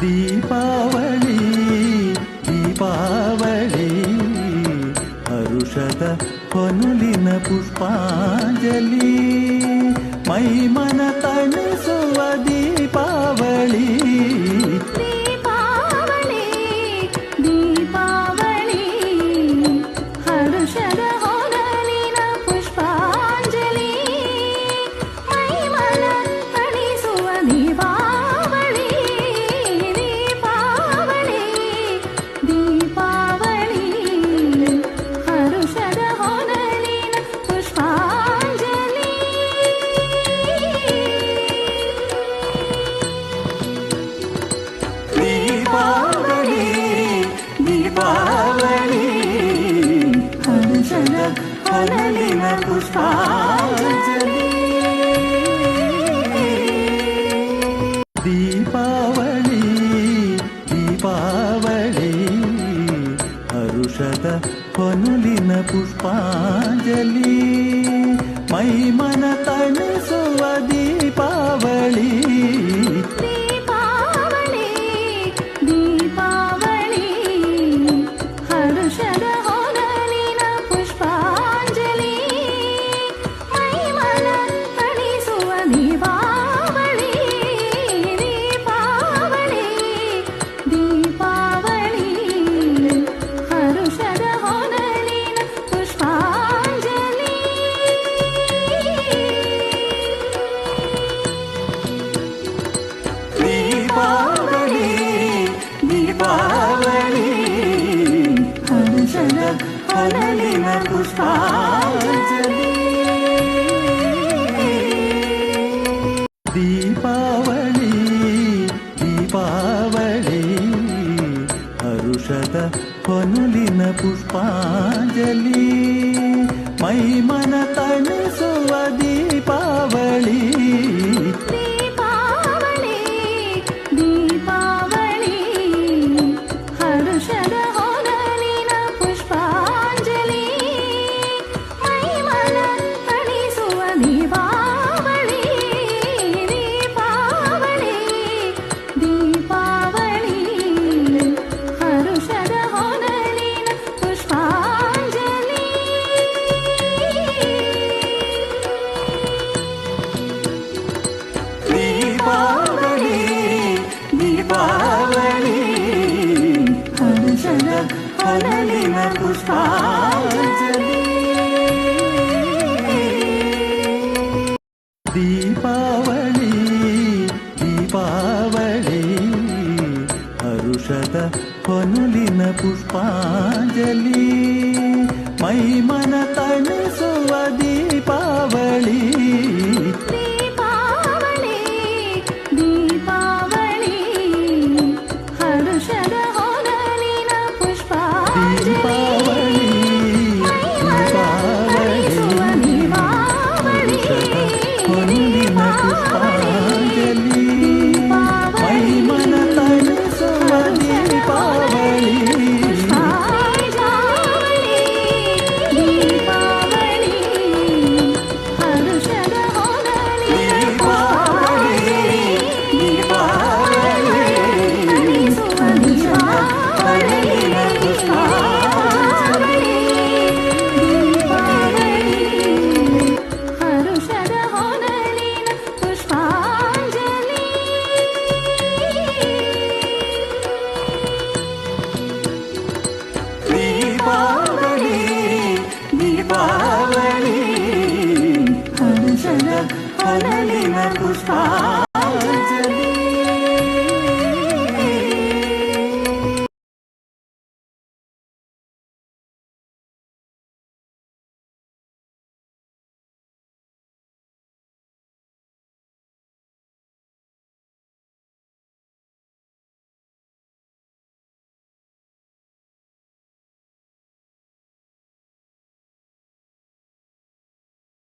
ದೀಪಾವಳಿ ದೀಪಾವಳಿ ಹರುಷದ ಹೊನುಲಿನ ಪುಷ್ಪಾಂಜಲಿ ಮೈಮನ ತಣಿಸುವ ದೀಪಾವಳಿ. ದೀಪಾವಳಿ ಹರುಷದ ಹೊನಲಿನ ಪುಷ್ಪಾಂಜಲಿ ದೀಪಾವಳಿ ದೀಪಾವಳಿ ಹರುಷದ ಹೊನುಲಿನ ಪುಷ್ಪಾಂಜಲಿ ಮೈಮನ ತಣಿಸುವ ದೀಪಾವಳಿ ದೀಪಾವಳಿ నలిన పుష్పాంజలి దీపావళి దీపావళి హరుషత కొనులిన పుష్పాంజలి మై మన తణిసువ దీపావళి ಪುಷ್ಪಾಂಜಲಿ ದೀಪಾವಳಿ ದೀಪಾವಳಿ ಹರುಷದ ಹೊನುಲಿನ ಪುಷ್ಪಾಂಜಲಿ ಮೈಮನ ತಣಿಸುವ ದೀಪಾವಳಿ దీపావళి దీపావళి హంసల అలలిన పుష్పా